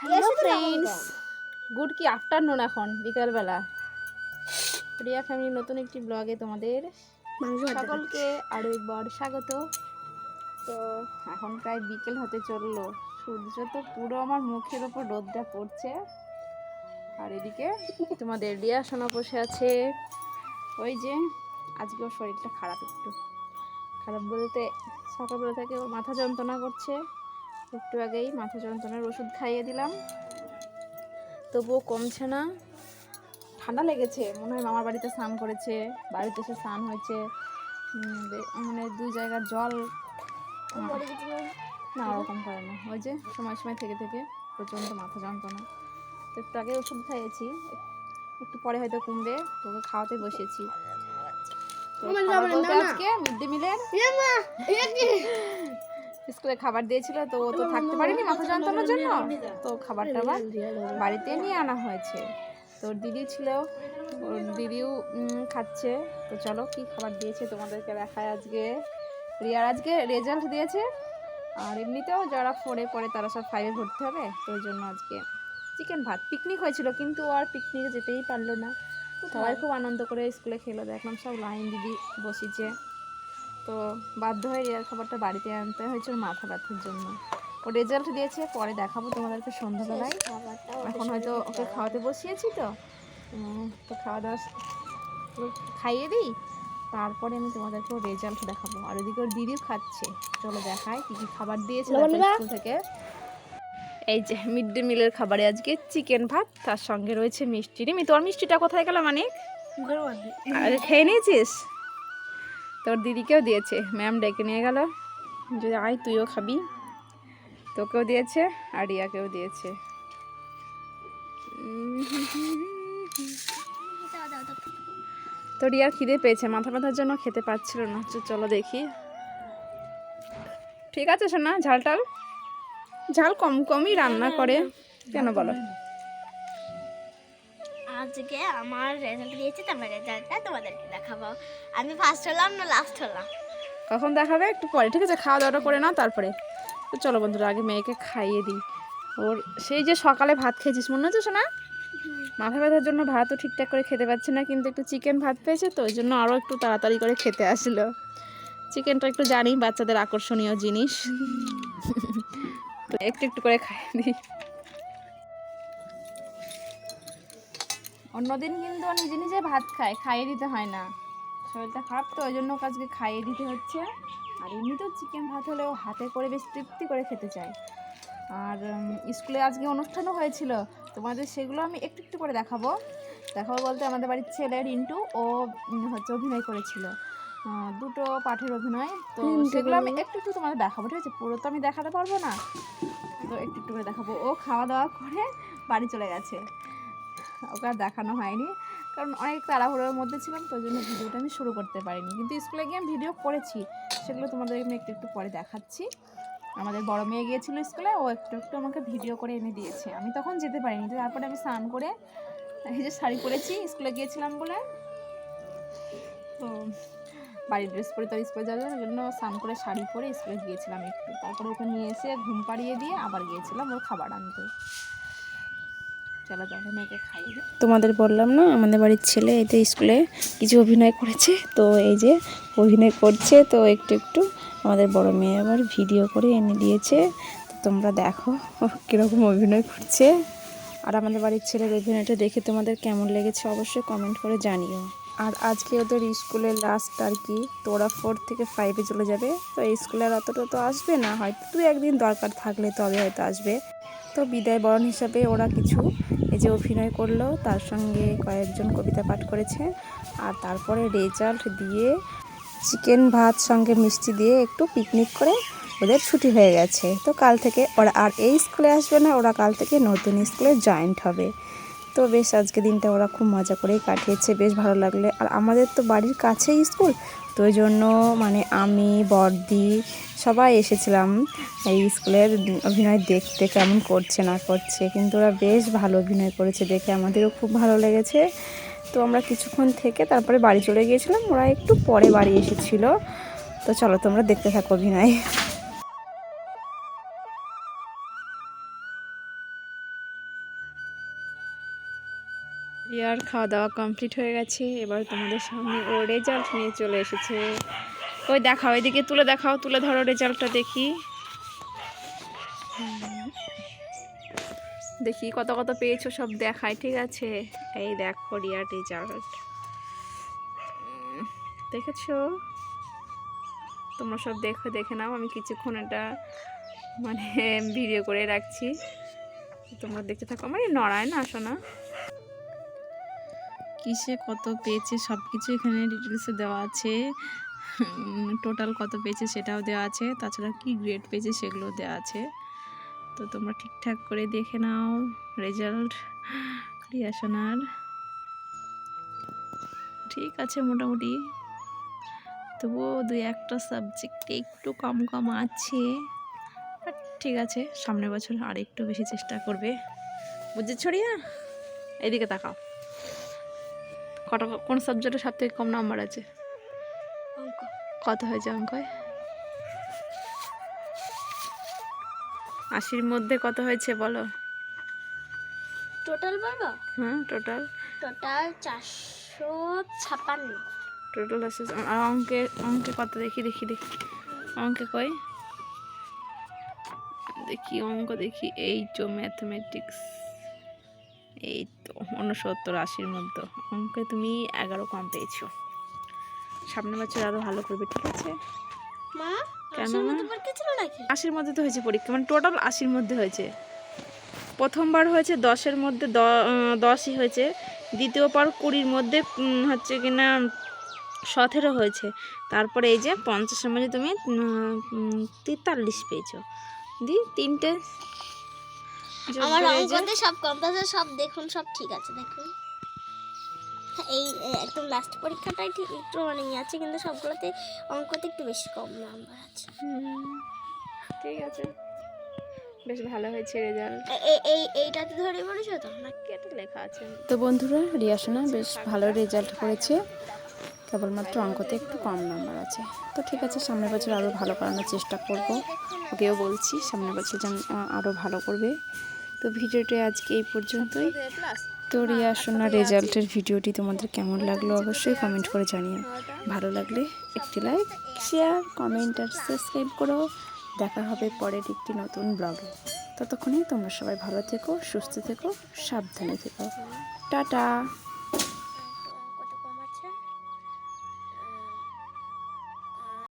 Hello friends good কি afternoon এখন বিকালবেলা রিয়া ফ্যামিলি নতুন একটি ব্লগে তোমাদের সকলকে আরও একবার স্বাগত। তো এখন প্রায় বিকেল হতে চলল। সূর্য তো পুরো আমার মুখের ওপর রোদটা পড়ছে। আর এদিকে তোমাদের রিয়া সোনা বসে আছে। ওই যে আজকে ওর শরীরটা খারাপ একটু। খারাপ বলতে সকালবেলা থেকে ওর মাথা যন্ত্রণা করছে। একটু আগেই মাথা যন্ত্রণার ওষুধ খাইয়ে দিলাম। তবুও কমছে না। ঠান্ডা লেগেছে মনে হয় মামার বাড়িতে স্নান করেছে বাড়িতে এসে স্নান হয়েছে। মানে দুই জায়গার জল না ওরকম করে না। ওই যে সময় সময় থেকে থেকে প্রচণ্ড মাথা যন্ত্রণা। তো একটু আগে ওষুধ খাইয়েছি একটু পরে হয়তো কমবে তোকে খাওয়াতে বসেছি। আজকে মিড ডে মিলের? স্কুলে খাবার দিয়েছিল, তো ও তো থাকতে পারেনি মাথা যন্ত্রণার জন্য। তো খাবার টাবার বাড়িতে নিয়ে আনা হয়েছে। তোর দিদি ছিল, ওর দিদিও খাচ্ছে। তো চলো, কি খাবার দিয়েছে তোমাদেরকে দেখায় আজকে। রিয়ার আজকে রেজাল্ট দিয়েছে। আর এমনিতেও যারা ফোরে পড়ে, তারা সব ফাইভে ভর্তি হবে। তো ওই জন্য আজকে চিকেন ভাত। পিকনিক হয়েছিল, কিন্তু আর পিকনিকে যেতেই পারল না। সবাই খুব আনন্দ করে স্কুলে খেলো। দেখলাম সব লাইন দিদি বসিছে। তো বাধ্য হয়ে রিয়ার খাবারটা বাড়িতে আনতে হয়েছে ওর মাথা ব্যথার জন্য। ও রেজাল্ট দিয়েছে পরে দেখাবো তোমাদেরকে সন্ধ্যাবেলায়। এখন হয়তো ওকে খাওয়াতে বসিয়েছি তো। তো খাওয়া দাওয়া খাইয়ে দিই। তারপরে আমি তোমাদেরকে রেজাল্ট দেখাবো। আর ওদিকে ওর দিদিও খাচ্ছে। চলো দেখাই কী কী খাবার দিয়েছে স্কুল থেকে। এই যে মিড ডে মিলের খাবারে আজকে চিকেন ভাত তার সঙ্গে রয়েছে মিষ্টি। রিমি তোর মিষ্টিটা কোথায় গেল মানে আর খেয়ে নিয়েছিস? তোর দিদিকেও দিয়েছে। ম্যাম ডেকে নিয়ে গেল। যে, আয়, তুইও খাবি। তোকেও দিয়েছে আর রিয়াকেও দিয়েছে। তো রিয়ার খিদে পেয়েছে, মাথা ব্যথার জন্য খেতে পাচ্ছিল না। চলো দেখি। ঠিক আছে শোনা ঝাল টাল ঝাল কম কমই রান্না করে। কেন বলো? আজকে আমার রেজাল্ট দিয়েছে তারপর রেজাল্টটা তোমাদেরকে দেখাবো। আমি ফার্স্ট হলাম না লাস্ট হলাম? কখন দেখাবে? একটু পরে ঠিক আছে? খাওয়া দাওয়াটা করে নাও তারপরে। তো চলো বন্ধুরা আগে মেয়েকে খাইয়ে দিই। ওর সেই যে সকালে ভাত খেয়েছিস মনে হচ্ছে শোনা মাথা ব্যথার জন্য ভাতও ঠিকঠাক করে খেতে পাচ্ছে না কিন্তু একটু চিকেন ভাত পেয়েছে তো ওই জন্য আরও একটু তাড়াতাড়ি করে খেতে আসলো। চিকেনটা একটু জানি বাচ্চাদের আকর্ষণীয় জিনিস। একটু একটু করে খাইয়ে দিই। অন্যদিন কিন্তু ও নিজে নিজে ভাত খায় খাইয়ে দিতে হয় না। শরীরটা খারাপ তো ওই জন্য ওকে আজকে খাইয়ে দিতে হচ্ছে। আর এমনিতেও চিকেন ভাত হলেও হাতে করে বেশ তৃপ্তি করে খেতে চাই। আর স্কুলে আজকে অনুষ্ঠানও হয়েছিল তোমাদের সেগুলো আমি একটু একটু করে দেখাবো। দেখাবো বলতে আমাদের বাড়ির ছেলে রিন্টু ও হচ্ছে অভিনয় করেছিল। দুটো পাঠের অভিনয় তো সেগুলো আমি একটু একটু তোমাদের দেখাবো ঠিক আছে? পুরো তো আমি দেখাতে পারব না। তো একটু একটু করে দেখাবো। ও খাওয়া দাওয়া করে বাড়ি চলে গেছে। ওকে আর দেখানো হয়নি। কারণ অনেক তাড়াহুড়োর মধ্যে ছিলাম, তো জন্য ভিডিওটা আমি শুরু করতে পারিনি। কিন্তু স্কুলে গিয়ে আমি ভিডিও করেছি, সেগুলো তোমাদের আমি একটু একটু পরে দেখাচ্ছি। আমাদের বড় মেয়ে গিয়েছিল স্কুলে, ও একটু একটু আমাকে ভিডিও করে এনে দিয়েছে। আমি তখন যেতে পারিনি তারপরে আমি স্নান করে এই যে শাড়ি পরেছি, স্কুলে গিয়েছিলাম বলে। তো বাড়ির ড্রেস পরে তো আর স্কুলে যাওয়ার জন্য স্নান করে শাড়ি পরে স্কুলে গিয়েছিলাম একটু। তারপরে ওকে নিয়ে এসে ঘুম পাড়িয়ে দিয়ে আবার গিয়েছিলাম ওর খাবার আনতে। তোমাদের বললাম না, আমাদের বাড়ির ছেলে এই স্কুলে কিছু অভিনয় করেছে, তো এই যে অভিনয় করছে, তো একটু একটু আমাদের বড় মেয়ে আবার ভিডিও করে এনে দিয়েছে, তো তোমরা দেখো কীরকম অভিনয় করছে। আর আমাদের বাড়ির ছেলের অভিনয়টা দেখে তোমাদের কেমন লেগেছে অবশ্যই কমেন্ট করে জানিও। আর আজকে ওদের স্কুলের লাস্ট আর কি, তো ওরা ফোর থেকে ফাইভে চলে যাবে, তো এই স্কুলে আর অতটা তো আসবে না, হয়তো দু একদিন দরকার থাকলে তবে হয়তো আসবে। তো বিদায় বরণ হিসাবে ওরা কিছু এই যে অভিনয় করল, তার সঙ্গে কয়েকজন কবিতা পাঠ করেছে। আর তারপরে রেজাল্ট দিয়ে চিকেন ভাত সঙ্গে মিষ্টি দিয়ে একটু পিকনিক করে ওদের ছুটি হয়ে গেছে। তো কাল থেকে ওরা আর এই স্কুলে আসবে না, ওরা কাল থেকে নতুন স্কুলে জয়েন্ট হবে। তো বেশ আজকে দিনটা ওরা খুব মজা করেই কাটিয়েছে, বেশ ভালো লাগলে। আর আমাদের তো বাড়ির কাছেই স্কুল, তো ওই জন্য মানে আমি, বর্দি সবাই এসেছিলাম এই স্কুলের অভিনয় দেখতে, কেমন করছে, না করছে। কিন্তু ওরা বেশ ভালো অভিনয় করেছে দেখে, আমাদেরও খুব ভালো লেগেছে। তো আমরা কিছুক্ষণ থেকে তারপরে বাড়ি চলে গিয়েছিলাম, ওরা একটু পরে বাড়ি এসেছিল। তো চলো তোমরা দেখতে থাকো অভিনয়। ইয়ার খাওয়া দাওয়া কমপ্লিট হয়ে গেছে। এবার তোমাদের সামনে ও রেজাল্ট নিয়ে চলে এসেছে। ওই দেখাও, এদিকে তুলে দেখাও, তুলে ধরো রেজাল্টটা দেখি। দেখি কত কত পেয়েছ, সব দেখায় ঠিক আছে? এই দেখো রিয়ার রেজাল্ট দেখেছ? তোমরা সব দেখো, দেখে নাও, আমি কিছুক্ষণ এটা মানে ভিডিও করে রাখছি। তোমরা দেখতে থাকো। মানে নড়ায় না আসো না কিসে কত পেয়েছে সব কিছু এখানে ডিটেলসে দেওয়া আছে। টোটাল কত পেয়েছে সেটাও দেওয়া আছে। তাছাড়া কি গ্রেড পেয়েছে সেগুলো দেওয়া আছে। তো তোমরা ঠিকঠাক করে দেখে নাও রেজাল্ট রিয়াশনার ঠিক আছে মোটামুটি। তবুও দুই একটা সাবজেক্টে একটু কম কম আছে। ঠিক আছে, সামনের বছর আর একটু বেশি চেষ্টা করবে। বুঝেছ রিয়া? এদিকে তাকাও। কত কোন সাবজেক্টে সব থেকে কম নাম্বার আছে? অঙ্ক। কত হয়েছে অঙ্কয়? আশির মধ্যে কত হয়েছে বলো? টোটাল বলব হ্যাঁ টোটাল টোটাল চারশো ছাপান্ন টোটাল আছে। আর অঙ্কে অঙ্কে কত? দেখি দেখি দেখি। অঙ্কে কই দেখি অঙ্ক দেখি। এই তো ম্যাথমেটিক্স এই তো উনসত্তর আশির মধ্যে। অঙ্কে তুমি এগারো কম পেয়েছ। সামনের বছর আরও ভালো করবে ঠিক আছে? মা কেন আশির মধ্যে তো হয়েছে পরীক্ষা মানে টোটাল আশির মধ্যে হয়েছে। প্রথমবার হয়েছে দশের মধ্যে দশই হয়েছে। দ্বিতীয়বার কুড়ির মধ্যে হচ্ছে কিনা সতেরো হয়েছে। তারপরে এই যে পঞ্চাশের মধ্যে তুমি তেতাল্লিশ পেয়েছ। দি তিনটে আমার অঙ্কতে সব কম আছে সব দেখুন সব ঠিক আছে দেখুন। হ্যাঁ, এই একদম লাস্ট পরীক্ষাটাই ঠিক একটু মানে ইয়ে আছে কিন্তু সবগুলোতে অঙ্কতে একটু বেশি কম নাম্বার আছে। ঠিক আছে। বেশ ভালো হয়েছে রেজাল্ট এই এইটাতে ধরে পড়েছো তো? না কেটে লেখা আছে? তো বন্ধুরা রিয়াশোনা বেশ ভালো রেজাল্ট করেছে। কেবলমাত্র অঙ্কতে একটু কম নাম্বার আছে। তো ঠিক আছে সামনের বছর আরও ভালো করানোর চেষ্টা করব। ওকেও বলছি সামনের বছর যেন আরও ভালো করবে। তো ভিডিওটি আজকে এই পর্যন্তই। তো রিয়াশোনা রেজাল্টের ভিডিওটি তোমাদের কেমন লাগল অবশ্যই কমেন্ট করে জানিও। ভালো লাগলে একটি লাইক শেয়ার কমেন্ট আর সাবস্ক্রাইব করো। দেখা হবে পরের একটি নতুন ব্লগে ততক্ষণে তোমরা সবাই ভালো থেকো, সুস্থ থেকো, সাবধানে থেকো। টাটা!